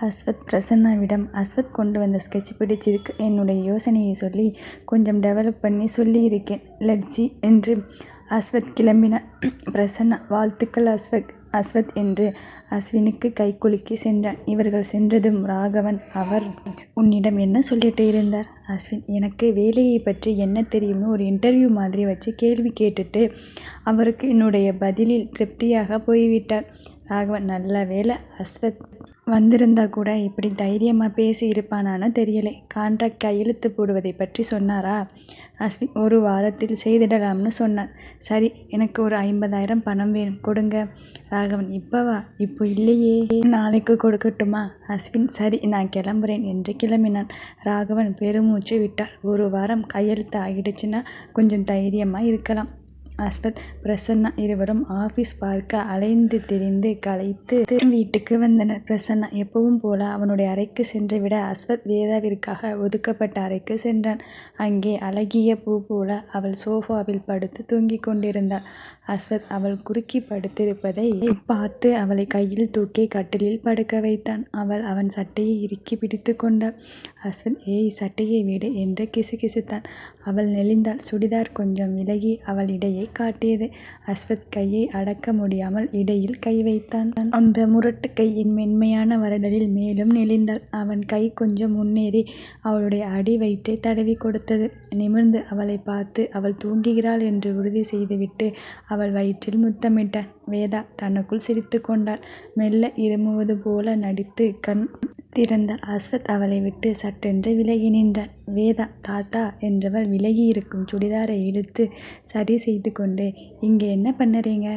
அஸ்வத் பிரசன்னாவிடம் அஸ்வத் கொண்டு வந்த ஸ்கெட்ச் பிடிச்சிருக்கு. என்னுடைய யோசனையை சொல்லி கொஞ்சம் டெவலப் பண்ணி சொல்லியிருக்கேன். லட்சி என்று அஸ்வத் கிளம்பின பிரசன்னா வாழ்த்துக்கள் அஸ்வத். அஸ்வத் என்று அஸ்வினுக்கு கைகுலுக்கி சென்றான். இவர்கள் சென்றதும் ராகவன் அவர் உன்னிடம் என்ன சொல்லிட்டு இருந்தார்? அஸ்வின் எனக்கு வேலையை பற்றி என்ன தெரியும்னு ஒரு இன்டர்வியூ மாதிரி வச்சு கேள்வி கேட்டுட்டு அவருக்கு என்னுடைய பதிலில் திருப்தியாக போய்விட்டார். ராகவன் நல்ல வேலை அஸ்வத் வந்திருந்தா கூட இப்படி தைரியமாக பேசி இருப்பானான்னு தெரியலை. கான்ட்ராக்ட் கையெழுத்து போடுவதை பற்றி சொன்னாரா? அஸ்வின் ஒரு வாரத்தில் செய்திடலாம்னு சொன்னான். சரி எனக்கு ஒரு ஐம்பதாயிரம் பணம் வேணும். கொடுங்க. ராகவன் இப்போவா இப்போ இல்லையே. நாளைக்கு கொடுக்கட்டுமா? அஸ்வின் சரி நான் கிளம்புறேன் என்று கிளம்பினான். ராகவன் பெருமூச்சு விட்டார் ஒரு வாரம் கையெழுத்து ஆகிடுச்சுன்னா கொஞ்சம் தைரியமாக இருக்கலாம். அஸ்வத் பிரசன்னா இருவரும் ஆஃபீஸ் பார்க்க அலைந்து திரிந்து களைத்து வீட்டுக்கு வந்தனர். பிரசன்னா எப்பவும் போல அவனுடைய அறைக்கு சென்று விட அஸ்வத் வேதாவிற்காக ஒதுக்கப்பட்ட அறைக்கு சென்றான். அங்கே அழகிய பூ போல அவள் சோஃபாவில் படுத்து தூங்கிக் கொண்டிருந்தாள். அஸ்வத் அவள் குறுக்கி படுத்திருப்பதை பார்த்து அவளை கையில் தூக்கி கட்டிலில் படுக்க வைத்தான். அவள் அவன் சட்டையை இறுக்கி பிடித்து கொண்டாள். அஸ்வத் ஏய் சட்டையை விடு என்று கிசுகிசுத்தான். அவள் நெளிந்தாள் சுடிதார் கொஞ்சம் விலகி அவள் இடையை காட்டியது. அஸ்வத் கையை அடக்க முடியாமல் இடையில் கை வைத்தான். அந்த முரட்டு கையின் மென்மையான வருடலில் மேலும் நெளிந்தாள். அவன் கை கொஞ்சம் முன்னேறி அவளுடைய அடி வயிற்றை தடவி கொடுத்தது. நிமிர்ந்து அவளை பார்த்து அவள் தூங்குகிறாள் என்று உறுதி செய்துவிட்டு அவள் வயிற்றில் முத்தமிட்டான். வேதா தனக்குள் சிரித்து கொண்டாள் மெல்ல இருமுவது போல நடித்து கண் திறந்தாள். அஸ்வத் அவளை விட்டு சட்டென்று விலகி நின்றான். வேதா தாத்தா என்றவள் விலகி இருக்கும் சுடிதாரை இழுத்து சரி செய்து கொண்டு இங்கே என்ன பண்ணுறீங்க?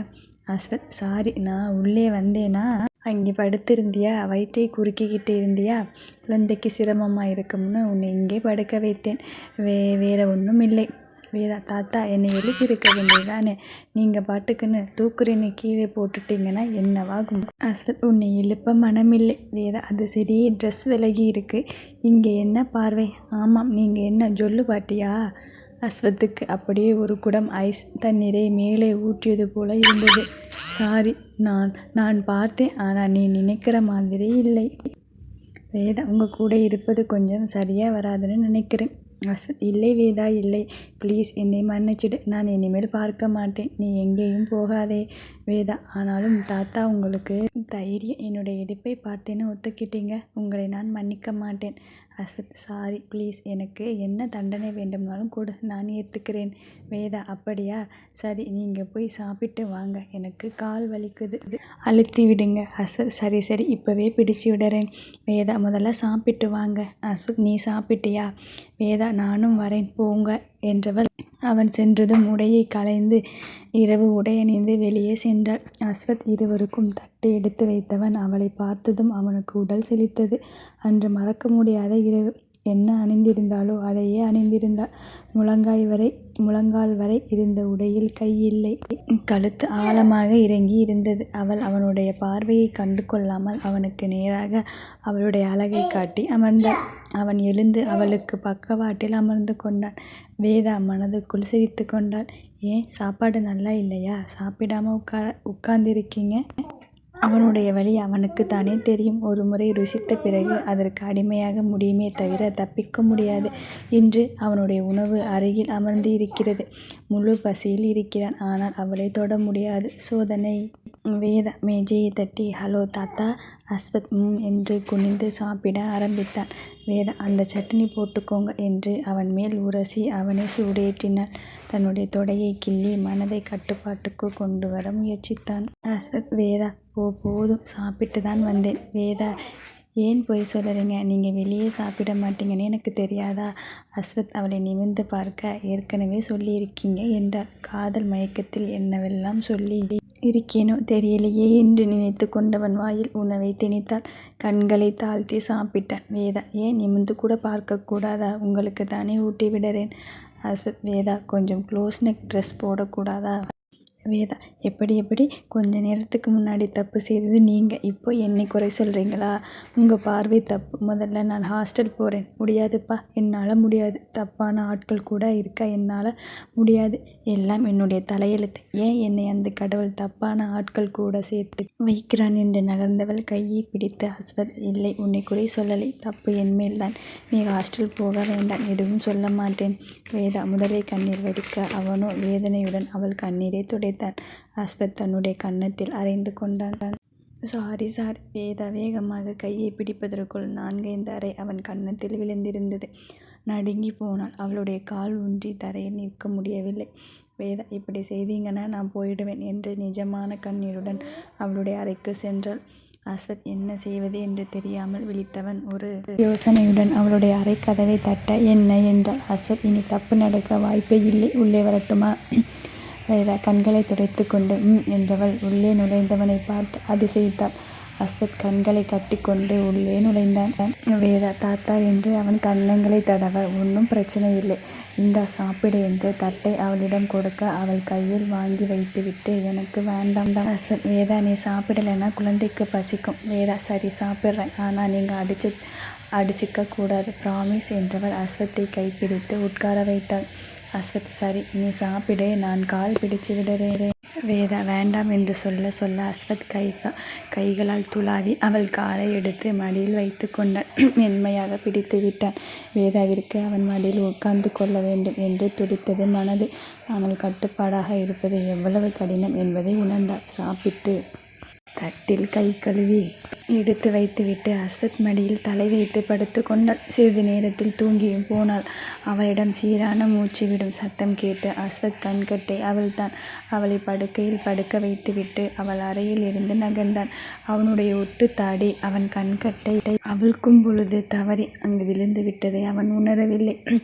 அஸ்வத் சாரி நான் உள்ளே வந்தேனா? அங்கே படுத்திருந்தியா? வயிற்றை குறுக்கிக்கிட்டு இருந்தியா? குழந்தைக்கு சிரமமாக இருக்கும்னு உன்னை இங்கே படுக்க வைத்தேன். வே வேற ஒன்றும் இல்லை. வேதா தாத்தா என்னை எழுப்பியிருக்க வேண்டியதானே? நீங்கள் பாட்டுக்குன்னு தூக்குறேன்னு கீழே போட்டுட்டீங்கன்னா என்னவாகும் அஸ்வத் உன்னை எழுப்ப மனமில்லை. வேதா அது சரி ட்ரெஸ் விலகி இருக்கு. இங்கே என்ன பார்வை? ஆமாம் நீங்கள் என்ன ஜொல்லு பாட்டியா? அஸ்வத்துக்கு அப்படியே ஒரு குடம் ஐஸ் தண்ணீரை மேலே ஊற்றியது போல இருந்தது. சாரி நான் நான் பார்த்தேன் ஆனால் நீ நினைக்கிற மாதிரி இல்லை. வேதா உங்கள் கூட இருப்பது கொஞ்சம் சரியாக வராதுன்னு நினைக்கிறேன். அஸ்வத் இல்லை வேதா இல்லை. ப்ளீஸ் என்னை மன்னிச்சிடு. நான் இனிமேல் பார்க்க மாட்டேன். நீ எங்கேயும் போகாதே வேதா. ஆனாலும் தாத்தா உங்களுக்கு தைரியம் என்னுடைய இடுப்பை பார்த்தேன்னு ஒத்துக்கிட்டீங்க. உங்களை நான் மன்னிக்க மாட்டேன். அஸ்வத் சாரி ப்ளீஸ் எனக்கு என்ன தண்டனை வேண்டும்னாலும் கொடு. நான் ஏற்றுக்கிறேன் வேதா அப்படியா? சரி நீங்கள் போய் சாப்பிட்டு வாங்க. எனக்கு கால் வலிக்குது. அழுத்தி விடுங்க. அஸ்வத் சரி சரி இப்போவே பிடிச்சு விடுறேன். வேதா முதல்ல சாப்பிட்டு வாங்க. அஸ்வத் நீ சாப்பிட்டியா? வேதா நானும் வரேன். போங்க. என்றவள். அவன் சென்றதும் உடையை களைந்து இரவு உடை அணிந்து வெளியே சென்றாள். அஸ்வத் இருவருக்கும் தட்டு எடுத்து வைத்தவன் அவளை பார்த்ததும் அவனுக்கு உடல் செழித்தது. அன்று மறக்க முடியாத இரவு. என்ன அணிந்திருந்தாலோ அதையே அணிந்திருந்தாள். முழங்காய் வரை முழங்கால் வரை இருந்த உடையில் கை இல்லை. கழுத்து ஆழமாக இறங்கி இருந்தது. அவள் அவனுடைய பார்வையை கண்டு கொள்ளாமல் அவனுக்கு நேராக அவளுடைய அழகை காட்டி அமர்ந்தாள். அவன் எழுந்து அவளுக்கு பக்கவாட்டில் அமர்ந்து கொண்டான். வேதா மனதுக்குள் சிரித்து கொண்டாள். ஏன் சாப்பாடு நல்லா இல்லையா? சாப்பிடாம உட்கா உட்கார்ந்திருக்கீங்க? அவனுடைய வழி அவனுக்கு தானே தெரியும். ஒரு முறை ருசித்த பிறகு அதற்கு அடிமையாக முடியுமே தவிர தப்பிக்க முடியாது இன்று அவனுடைய உணவு அருகில் அமர்ந்து இருக்கிறது. முழு பசியில் இருக்கிறான். ஆனால் அவளை தொட முடியாது. சோதனை வேதா மேஜையை தட்டி ஹலோ தாத்தா அஸ்வத் ம் என்று குனிந்து சாப்பிட ஆரம்பித்தான். வேதா அந்த சட்னி போட்டுக்கோங்க என்று அவன் மேல் உரசி அவனை சூடேற்றினாள். தன்னுடைய தொடையை கிள்ளி மனதை கட்டுப்பாட்டுக்கு கொண்டு வர முயற்சித்தான். அஸ்வத் வேதா போ போதும் சாப்பிட்டு தான் வந்தேன். வேதா ஏன் பொய் சொல்லுறீங்க நீங்கள் வெளியே சாப்பிட மாட்டீங்கன்னு எனக்கு தெரியாதா? அஸ்வத் அவளை நிமிர்ந்து பார்க்க ஏற்கனவே சொல்லியிருக்கீங்க என்றார் காதல் மயக்கத்தில் என்னவெல்லாம் சொல்லி இருக்கேனோ தெரியலையே என்று நினைத்து கொண்டவன் வாயில் உணவை திணித்தாள். கண்களை தாழ்த்தி சாப்பிட்டான். வேதா ஏன் நிமிர்ந்து கூட பார்க்கக்கூடாதா உங்களுக்கு தானே ஊட்டி விடுறேன். அஸ்வத் வேதா கொஞ்சம் க்ளோஸ் நெக் ட்ரெஸ் போடக்கூடாதா வேதா எப்படி எப்படி? கொஞ்ச நேரத்துக்கு முன்னாடி தப்பு செய்தது நீங்கள் இப்போ என்னை குறை சொல்கிறீங்களா உங்கள் பார்வை தப்பு. முதல்ல நான் ஹாஸ்டல் போகிறேன் முடியாதுப்பா. என்னால் முடியாது. தப்பான ஆட்கள் கூட இருக்க? என்னால் முடியாது. எல்லாம் என்னுடைய தலையெழுத்து. ஏன் என்னை அந்த கடவுள் தப்பான ஆட்கள் கூட சேர்த்து வைக்கிறான் என்று நகர்ந்தவள் கையை பிடித்து அஸ்வத் இல்லை உன்னை குறை சொல்லலை. தப்பு என்மேல் தான். நீ ஹாஸ்டல் போக வேண்டாம். எதுவும் சொல்ல மாட்டேன். வேதா முதலை கண்ணீர் வடிக்க. அவனோ வேதனையுடன் அவள் கண்ணீரை துடைத்தான் அஸ்வத் தன்னுடைய கன்னத்தில் அறைந்து கொண்டான். Sorry sorry. வேதா வேகமாக கையை பிடிப்பதற்குள் நான்கைந்து அறை அவன் கன்னத்தில் விழுந்திருந்தது. நடுங்கி போனாள். அவளுடைய கால் ஊன்றி தரையில் நிற்க முடியவில்லை. வேதா இப்படி செய்தீங்கன்னா நான் போயிடுவேன் என்று நிஜமான கண்ணீருடன் அவளுடைய அறைக்கு சென்றாள். அஸ்வத் என்ன செய்வது என்று தெரியாமல் விழித்தவன் ஒரு யோசனையுடன் அவளுடைய அறை கதவை தட்ட என்ன என்றால் அஸ்வத் இனி தப்பு நடக்க வாய்ப்பே இல்லை. உள்ளே வரட்டுமா? வேதா கண்களை துடைத்து கொண்டு ம் என்றவள் உள்ளே நுழைந்தவனை பார்த்து அதிசயித்தாள். அஸ்வத் கண்களை கட்டிக்கொண்டு உள்ளே நுழைந்தான். வேதா தாத்தா என்று அவன் கன்னங்களை தடவ ஒன்றும் பிரச்சனை இல்லை. இந்தா சாப்பிடு என்று தட்டை அவளிடம் கொடுக்க அவள் கையில் வாங்கி வைத்துவிட்டு எனக்கு வேண்டாம் தான் அஸ்வத். வேதா நீ சாப்பிடலைன்னா குழந்தைக்கு பசிக்கும். வேதா சரி சாப்பிட்றேன். ஆனால் நீங்கள் அடிச்சு அடிச்சுக்க கூடாது. ப்ராமிஸ் என்றவள் அஸ்வத்தை கைப்பிடித்து உட்கார வைத்தாள். அஸ்வத் சரி நீ சாப்பிடு நான் கால் பிடிச்சு விடுறேன். வேதா வேண்டாம் என்று சொல்ல சொல்ல அஸ்வத் கை கைகளால் துளாவி அவள் காலை எடுத்து மடியில் வைத்து கொண்டான். மென்மையாக பிடித்து விட்டான். வேதாவிற்கு அவன் மடியில் உட்கார்ந்து கொள்ள வேண்டும் என்று துடித்தது மனது. ஆனால் கட்டுப்பாடாக இருப்பது எவ்வளவு கடினம் என்பதை உணர்ந்தாள். சாப்பிட்டு. தட்டில் கை கழுவி எடுத்து வைத்துவிட்டு அஸ்வத் மடியில் தலை வைத்து படுத்து கொண்டாள். சிறிது நேரத்தில் தூங்கியும் போனாள். அவளிடம் சீரான மூச்சு விடும் சத்தம் கேட்டு அஸ்வத் கண்கட்டை அவள்தான் அவளை படுக்கையில் படுக்க வைத்துவிட்டு அவள் அறையில் இருந்து நகர்ந்தான். அவனுடைய ஒட்டு தாடி அவன் கண்கட்டை அவிழ்க்கும் பொழுது தவறி அங்கு விழுந்து விட்டதை அவன் உணரவில்லை.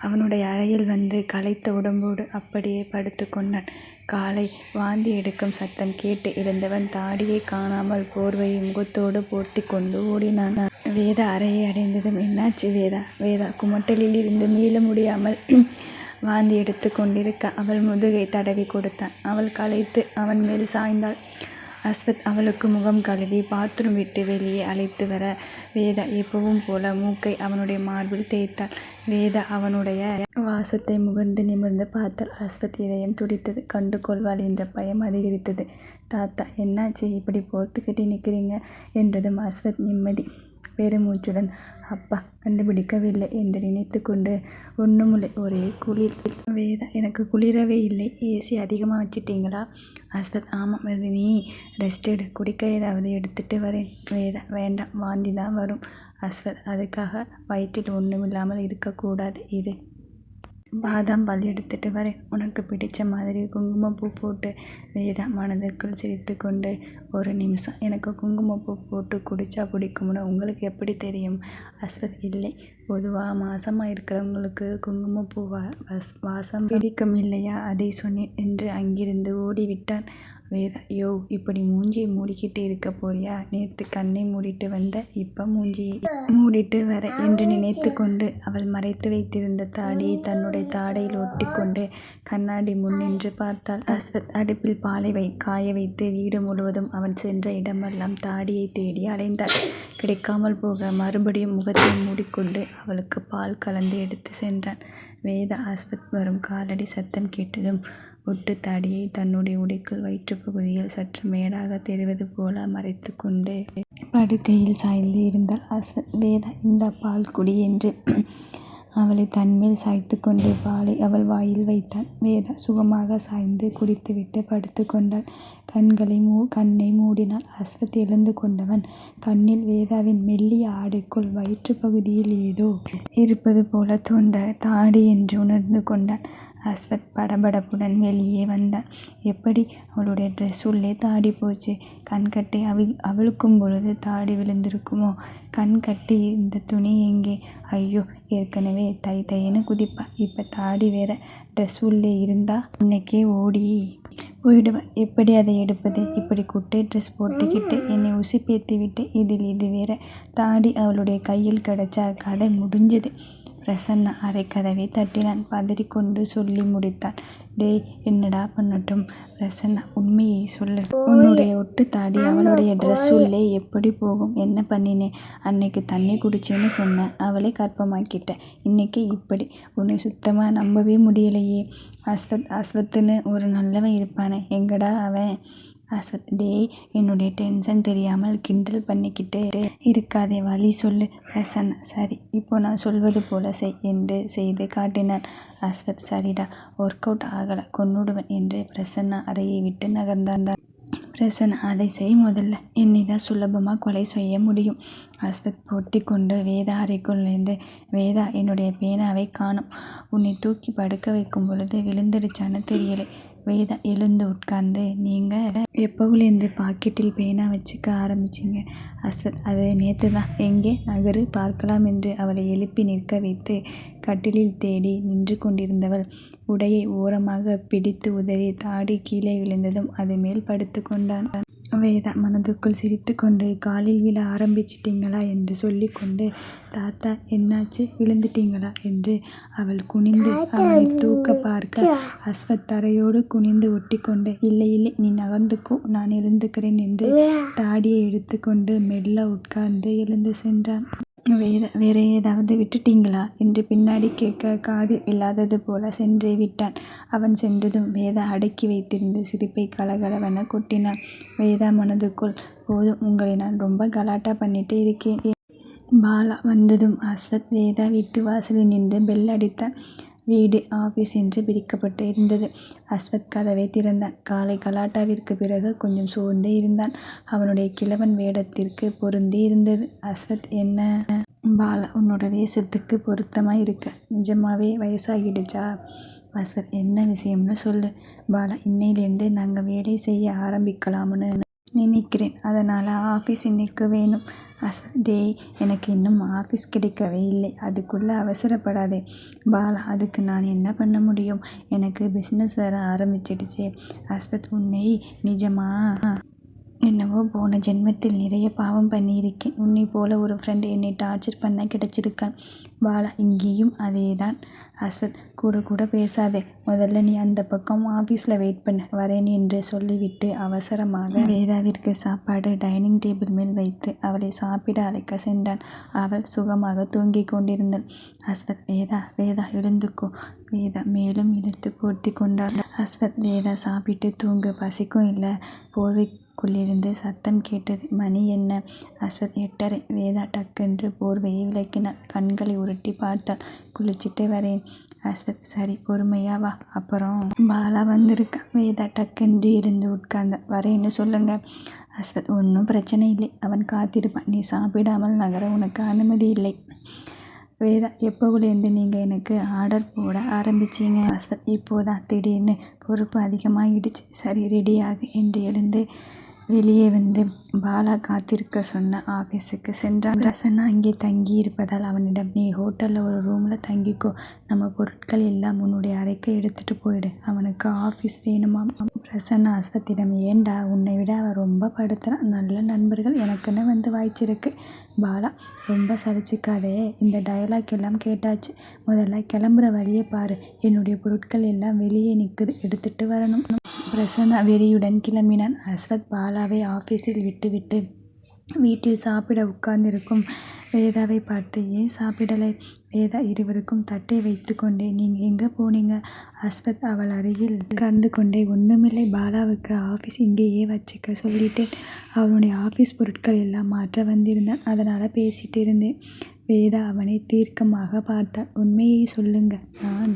அவனுடைய அறையில் வந்து களைத்த உடம்போடு அப்படியே படுத்து கொண்டான். காலை வாந்தி எடுக்கும் சத்தம் கேட்டு இருந்தவன் தாடியை காணாமல் போர்வையை முகத்தோடு போர்த்தி கொண்டு ஓடினான். வேதா அறையை அடைந்ததும் என்னாச்சு வேதா? வேதா குமட்டலில் இருந்து மீள முடியாமல் வாந்தி எடுத்து கொண்டிருக்க அவள் முதுகை தடவி கொடுத்தான். அவள் களைத்து அவன் மேல் சாய்ந்தாள். அஸ்வத் அவளுக்கு முகம் கழுவி பாத்ரூம் விட்டு வெளியே அழைத்து வர வேதா எப்பவும் போல மூக்கை அவனுடைய மார்பில் தேய்த்தாள். வேதா அவனுடைய வாசத்தை முகர்ந்து நிமிர்ந்து பார்த்தாள். அஸ்வத் இதயம் துடித்தது. கண்டு கொள்வாள் என்ற பயம் அதிகரித்தது. தாத்தா என்னாச்சு? இப்படி போர்த்துக்கிட்டே நிற்கிறீங்க என்றதும் அஸ்வத் நிம்மதி பெருமூச்சுடன் அப்பா கண்டுபிடிக்கவில்லை என்று நினைத்து கொண்டு ஒன்றுமில்லை ஒரே குளிர். வேதா எனக்கு குளிரவே இல்லை. ஏசி அதிகமாக வச்சிட்டிங்களா? அஸ்வத் ஆமாம் அது நீ. ரெஸ்ட் எடு. குடிக்க ஏதாவது எடுத்துகிட்டு வரேன். வேதா வேண்டாம் வாந்தி தான் வரும். அஸ்வத் அதுக்காக வயிற்றில் ஒன்றும் இல்லாமல் இருக்கக்கூடாது. இது பாதாம் பால் எடுத்துகிட்டு வரேன். உனக்கு பிடிச்ச மாதிரி குங்குமப்பூ போட்டு வேதா மனதுக்குள் சிரித்து கொண்டு ஒரு நிமிஷம். எனக்கு குங்குமப்பூ போட்டு குடித்தா பிடிக்கும்னு உங்களுக்கு எப்படி தெரியும்? அஸ்வத் இல்லை. பொதுவாக மாசமாக இருக்கிறவங்களுக்கு குங்குமப்பூ வா வாசம் பிடிக்கும் இல்லையா? அதை சொன்னேன் என்று அங்கிருந்து ஓடிவிட்டான். வேதா யோ இப்படி மூஞ்சியை மூடிக்கிட்டு இருக்க போறியா? நேற்று கண்ணை மூடிட்டு வந்த இப்போ மூஞ்சியை மூடிட்டு வர என்று நினைத்து கொண்டு அவள் மறைத்து வைத்திருந்த தாடியை தன்னுடைய தாடையில் ஒட்டிக்கொண்டு கண்ணாடி முன் நின்று பார்த்தாள். அஸ்வத் அடுப்பில் பாலை வை காய வைத்து வீடு முழுவதும் அவன் சென்ற இடமெல்லாம் தாடியை தேடி அலைந்தாள். கிடைக்காமல் போக மறுபடியும் முகத்தை மூடிக்கொண்டு அவளுக்கு பால் கலந்து எடுத்து சென்றான். வேதா அஸ்வத் வரும் காலடி சத்தம் கேட்டதும் ஒட்டு தாடியை தன்னுடைய உடைக்குள் வயிற்றுப் பகுதியில் சற்று மேடாக தெரிவது போல மறைத்து கொண்டு படுக்கையில் சாய்ந்து இருந்தாள். அஸ்வத் வேதா இந்த பால் குடி என்று அவளை தன்மேல் சாய்த்து கொண்டு பாலை அவள் வாயில் வைத்தான் வேதா சுகமாக சாய்ந்து குடித்துவிட்டு படுத்து கொண்டாள். கண்களை மூ கண்ணை மூடினாள். அஸ்வத் எழுந்து கொண்டவன் கண்ணில் வேதாவின் மெல்லிய ஆடைக்குள் வயிற்று பகுதியில் ஏதோ இருப்பது போல தோன்ற தாடி என்று உணர்ந்து கொண்டான். அஸ்வத் படபடப்புடன் வெளியே வந்தான் எப்படி? அவளுடைய ட்ரெஸ் உள்ளே தாடி போச்சு. கண்கட்டை அவி அவிழ்க்கும் பொழுது தாடி விழுந்திருக்குமோ? கண்கட்டி இந்த துணி எங்கே? ஐயோ ஏற்கனவே தை தைன்னு குதிப்பா. இப்போ தாடி வேற ட்ரெஸ் உள்ளே இருந்தா இன்னைக்கே ஓடி போயிடுவேன் எப்படி அதை எடுப்பது? இப்படி குட்டை ட்ரெஸ் போட்டுக்கிட்டு என்னை உசுப்பேத்தி விட்டு இதில் இது வேற தாடி அவளுடைய கையில் கிடச்சா கதை முடிஞ்சது. பிரசன்ன அறைக்கதவை தட்டினான். பதறிக்கொண்டு சொல்லி முடித்தான். டேய் என்னடா பண்ணட்டும்? பிரசன்னா உண்மையை சொல்லு. உன்னுடைய ஒட்டுத்தாடி அவளுடைய டிரஸ் உள்ளே எப்படி போகும்? என்ன பண்ணினே? அன்னைக்கு தண்ணி குடிச்சேன்னு சொன்ன. அவளை கர்ப்பமாக்கிட்ட. இன்னைக்கு இப்படி. உன்னை சுத்தமா நம்பவே முடியலையே. அஸ்வத் அஸ்வத்துன்னு ஒரு நல்லவன் இருப்பானே எங்கடா அவன்? அஸ்வத் டேய் என்னுடைய டென்ஷன் தெரியாமல் கிண்டல் பண்ணிக்கிட்டே இருக்காதே வழி சொல்லு. பிரசன்னா சரி இப்போ நான் சொல்வது போல செய் என்று செய்து காட்டினான். அஸ்வத் சரிடா ஒர்க் அவுட் ஆகலை கொன்னுடுவன் என்று பிரசன்னா அறையை விட்டு நகர்ந்தான். பிரசன் அதை செய் முதல்ல. என்னைதான் சுலபமாக கொலை செய்ய முடியும். அஸ்வத் போர்த்திக்கொண்டு வேதா அறைக்குள் நுழைந்து வேதா என்னுடைய பேனாவை காணும் உன்னை தூக்கி படுக்க வைக்கும் பொழுது விழுந்துடுச்சான்னு தெரியலை. வேதா எழுந்து உட்கார்ந்து நீங்கள் எப்போவுலேருந்து பாக்கெட்டில் பேனா வச்சுக்க ஆரம்பிச்சீங்க? அஸ்வத் அது நேத்துதான். எங்கே? நகரு பார்க்கலாம் என்று அவளை எழுப்பி நிற்க வைத்து கட்டிலில் தேடி நின்று கொண்டிருந்தவள் உடையை ஓரமாக பிடித்து உதறி தாடி கீழே விழுந்ததும் அது மேல் படுத்துக் கொண்டான். வேதா மனதுக்குள் சிரித்துக்கொண்டு காலில் விழ ஆரம்பிச்சிட்டீங்களா? என்று சொல்லிக்கொண்டு தாத்தா என்னாச்சு? விழுந்துட்டீங்களா? என்று அவள் குனிந்து அவளை தூக்க பார்க்க அஸ்வத் தரையோடு குனிந்து ஒட்டிக்கொண்டு இல்லை இல்லை நீ நகர்ந்துக்கோ நான் எழுந்துக்கிறேன் என்று தாடியை எடுத்துக்கொண்டு மெல்ல உட்கார்ந்து எழுந்து சென்றான். வேதா வேறு ஏதாவது விட்டுட்டீங்களா? என்று பின்னாடி கேட்க காது இல்லாதது போல சென்றே விட்டான். அவன் சென்றதும் வேதா அடக்கி வைத்திருந்த சிரிப்பை கலகலவென கொட்டினாள். வேதா மனதுக்குள் போதும் உங்களை நான் ரொம்ப கலாட்டா பண்ணிட்டு இருக்கேன். பாலா வந்ததும் அஸ்வத் வேதா வீட்டு வாசலில் நின்று பெல் அடித்தான். வீடு ஆபீஸ் என்று பிரிக்கப்பட்டு இருந்தது. அஸ்வத் கதவை திறந்தான். காலை கலாட்டாவிற்கு பிறகு கொஞ்சம் சோர்ந்தே இருந்தான். அவனுடைய கிழவன் வேடத்திற்கு பொருந்தி இருந்தது. அஸ்வத் என்ன? பாலா உன்னோட வேஷத்துக்கு பொருத்தமா இருக்க. நிஜமாவே வயசாகிடுச்சா? அஸ்வத் என்ன விஷயம்னு சொல்லு. பாலா இன்னையிலேருந்து நாங்க வேலை செய்ய ஆரம்பிக்கலாம்னு நினைக்கிறேன். அதனால் ஆஃபீஸ் இன்னைக்கு வேணும். அஸ்வத் டேய் எனக்கு இன்னும் ஆஃபீஸ் கிடைக்கவே இல்லை. அதுக்குள்ளே அவசரப்படாதே. பாலா அதுக்கு நான் என்ன பண்ண முடியும்? எனக்கு பிஸ்னஸ் வேறு ஆரம்பிச்சிடுச்சு அஸ்வத் உன்னை நிஜமா என்னவோ போன ஜென்மத்தில் நிறைய பாவம் பண்ணியிருக்கேன். உன்னை போல ஒரு ஃப்ரெண்ட் என்னை டார்ச்சர் பண்ண கிடைச்சிருக்கான். பாலா இங்கேயும் அதே தான் அஸ்வத் கூட கூட பேசாதே. முதல்ல நீ அந்தப் பக்கம் ஆபீஸ்ல வெயிட் பண்ணு. வரேன் என்று சொல்லிவிட்டு அவசரமாக வேதாவிற்கு சாப்பாடு டைனிங் டேபிள் மேல் வைத்து அவளை சாப்பிட அழைக்க சென்றான். அவள் சுகமாக தூங்கிக் கொண்டிருந்தாள். அஸ்வத் வேதா வேதா எழுந்துக்கோ. வேதா மேலும் இழுத்து போர்த்திக் கொண்டாள். அஸ்வத் வேதா சாப்பிட்டு தூங்கு. பசிக்கும் இல்ல. போர்வைக்குள்ளிருந்து சத்தம் கேட்டது. மணி என்ன? அஸ்வத் எட்டரை. வேதா டக்கென்று போர்வையை விலக்கினாள். கண்களை உருட்டி பார்த்தாள். குளிச்சிட்டு வரேன். அஸ்வத் சரி பொறுமையா வா. அப்புறம் பாலா வந்திருக்கான். வேதா டக்கென்று எழுந்து உட்கார்ந்தாள். வரேன்னு சொல்லுங்க. அஸ்வத் ஒன்றும் பிரச்சனை இல்லை. அவன் காத்திருப்பான். நீ சாப்பிடாமல் நகர உனக்கு அனுமதி இல்லை. வேதா எப்போவுலேருந்து நீங்க எனக்கு ஆர்டர் போட ஆரம்பிச்சீங்க? அஸ்வத் இப்போதான். திடீர்னு பொறுப்பு அதிகமாயிடுச்சு. சரி ரெடியாகு என்று எழுந்து வெளியே வந்து பாலா காத்திருக்க சொன்ன ஆபீசுக்கு சென்றான். ரசனா அங்கே தங்கி இருப்பதால் அவனிடம் நீ ஹோட்டல்ல ஒரு ரூம்ல தங்கிக்கோ. நம்ம பொருட்கள் எல்லாம் உன்னுடைய அறைக்கு எடுத்துட்டு போயிடு. அவனுக்கு ஆபீஸ் வேணுமாம். ரசனா அஸ்வத்திடம் ஏன்டா உன்னை விட அவன் ரொம்ப படுத்துறான். நல்ல நண்பர்கள் எனக்குன்னு வந்து வாய்ச்சிருக்கு. பாலா ரொம்ப சலிச்சுக்காதே. இந்த டயலாக் எல்லாம் கேட்டாச்சு. முதல்ல கிளம்புற வழிய பாரு. என்னுடைய பொருட்கள் எல்லாம் வெளியே நிக்குது எடுத்துட்டு வரணும். பிரசன்ன வெறியுடன் கிளம்பினான். அஸ்வத் பாலாவை ஆஃபீஸில் விட்டுவிட்டு வீட்டில் சாப்பிட உட்கார்ந்திருக்கும் வேதாவை பார்த்து ஏன் சாப்பிடலை? வேதா இருவருக்கும் தட்டை வைத்துக்கொண்டே நீங்க எங்க போனீங்க? அஸ்வத் அவள் அருகில் கலந்து கொண்டே ஒன்றுமில்லை பாலாவுக்கு ஆபீஸ் இங்கேயே வச்சுக்க சொல்லிட்டேன். அவனுடைய ஆபீஸ் பொருட்கள் எல்லாம் மாற்ற வந்திருந்தான். அதனால பேசிட்டு இருந்தேன். வேதா அவனை தீர்க்கமாக பார்த்தாள். உண்மையை சொல்லுங்க. நான்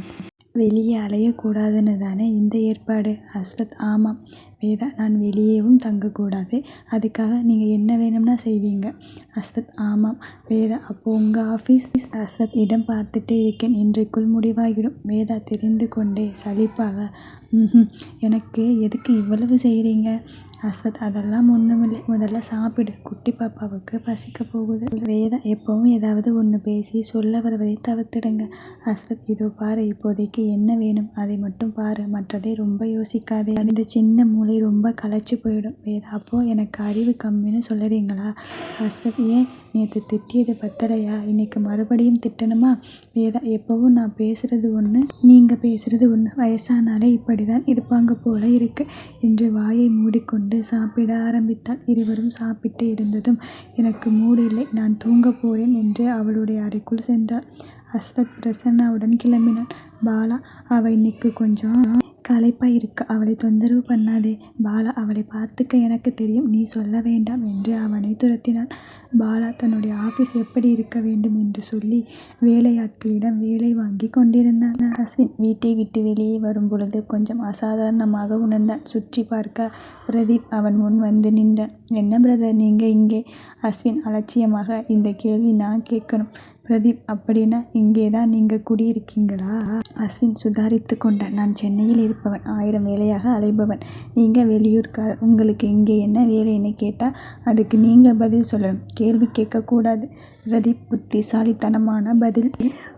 வெளியே அலையக்கூடாதுன்னு தானே இந்த ஏற்பாடு? அஸ்வத் ஆமாம். வேதா நான் வெளியேவும் தங்கக்கூடாது. அதுக்காக நீங்கள் என்ன வேணும்னா செய்வீங்க. அஸ்வத் ஆமாம். வேதா அப்போ உங்கள் ஆஃபீஸ் அஸ்வத் இடம் பார்த்துட்டே இருக்கேன். இன்றைக்குள் முடிவாகிடும். வேதா தெரிந்து கொண்டே சலிப்பாக ம்ஹூம் எனக்கு எதுக்கு இவ்வளவு செய்கிறீங்க அஸ்வத் அதெல்லாம் ஒன்றுமில்லை முதல்ல சாப்பிடு. குட்டி பாப்பாவுக்கு பசிக்கப் போகுது. வேதா எப்பவும் ஏதாவது ஒன்று பேசி சொல்ல வருவதை தவிர்த்திடுங்க. அஸ்வத் இதோ பாரு இப்போதைக்கு என்ன வேணும் அதை மட்டும் பாரு. மற்றதை ரொம்ப யோசிக்காதே. இந்த சின்ன மூளை ரொம்ப களைச்சு போயிடும். வேதா அப்போது எனக்கு அறிவு கம்மின்னு சொல்லுறீங்களா? அஸ்வத் ஏன் நேற்று திட்டியது பத்தலையா? இன்னைக்கு மறுபடியும் திட்டணுமா? வேதா எப்பவும் நான் பேசுறது ஒன்று நீங்கள் பேசுறது ஒன்று வயசானாலே இப்படி தான் இருப்பாங்க போல இருக்கு என்று வாயை மூடிக்கொண்டு சாப்பிட ஆரம்பித்தாள். இருவரும் சாப்பிட்டு இருந்ததும் எனக்கு மூடு இல்லை நான் தூங்க போறேன் என்று அவளுடைய அறைக்குள் சென்றாள். அஸ்வத் பிரசன்னாவுடன் கிளம்பினான் பாலா அவ இன்னைக்கு கொஞ்சம் களைப்பா இருக்க அவளை தொந்தரவு பண்ணாதே. பாலா அவளை பார்த்துக்க எனக்கு தெரியும். நீ சொல்ல வேண்டாம் என்று அவனை துரத்தினான். பாலா தன்னுடைய ஆபீஸ் எப்படி இருக்க வேண்டும் என்று சொல்லி வேலையாட்களிடம் வேலை வாங்கி கொண்டிருந்தான். அஸ்வின் வீட்டை விட்டு வெளியே வரும் பொழுது கொஞ்சம் அசாதாரணமாக உணர்ந்தான். சுற்றி பார்க்க பிரதீப் அவன் முன் வந்து நின்றான். என்ன பிரதர் நீங்க இங்கே? அஸ்வின் அலட்சியமாக இந்த கேள்வி நான் கேட்கணும். பிரதீப் அப்படின்னா இங்கே தான் நீங்கள் குடியிருக்கீங்களா? அஸ்வின் சுதாரித்து கொண்டான் நான் சென்னையில் இருப்பவன் ஆயிரம் வேலையாக அலைபவன். நீங்கள் வெளியூர்காரர். உங்களுக்கு இங்கே என்ன வேலைன்னு கேட்டால் அதுக்கு நீங்கள் பதில் சொல்லணும். கேள்வி கேட்கக்கூடாது. பிரதீப் புத்திசாலித்தனமான பதில்.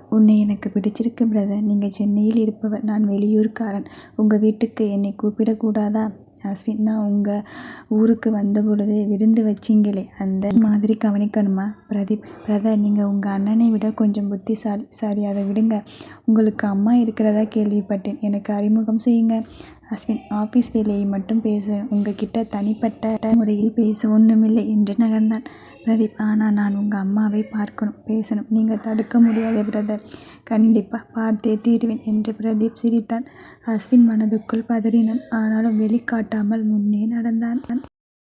உன்னை எனக்கு பிடிச்சிருக்கு பிரதர் நீங்கள் சென்னையில் இருப்பவர். நான் வெளியூர்காரன். உங்கள் வீட்டுக்கு என்னை கூப்பிடக்கூடாதா? நான் உங்கள் ஊருக்கு வந்த பொழுது விருந்து வச்சிங்களே அந்த மாதிரி கவனிக்கணுமா பிரதீப்? பிரதர் நீங்கள் உங்கள் அண்ணனை விட கொஞ்சம் புத்திசாலி சாரி அதை விடுங்க. உங்களுக்கு அம்மா இருக்கிறதா கேள்விப்பட்டேன். எனக்கு அறிமுகம் செய்யுங்க. அஸ்வின் ஆஃபீஸ் வேலையை மட்டும் பேச. உங்ககிட்ட தனிப்பட்ட முறையில் பேச ஒன்றுமில்லை என்று நகர்ந்தான். பிரதீப் ஆனால் நான் உங்கள் அம்மாவை பார்க்கணும் பேசணும். நீங்கள் தடுக்க முடியாது பிரதர். கண்டிப்பாக பார்த்தே தீருவேன் என்று பிரதீப் சிரித்தான். அஸ்வின் மனதுக்குள் பதறினான். ஆனாலும் வெளிக்காட்டாமல் முன்னே நடந்தான்.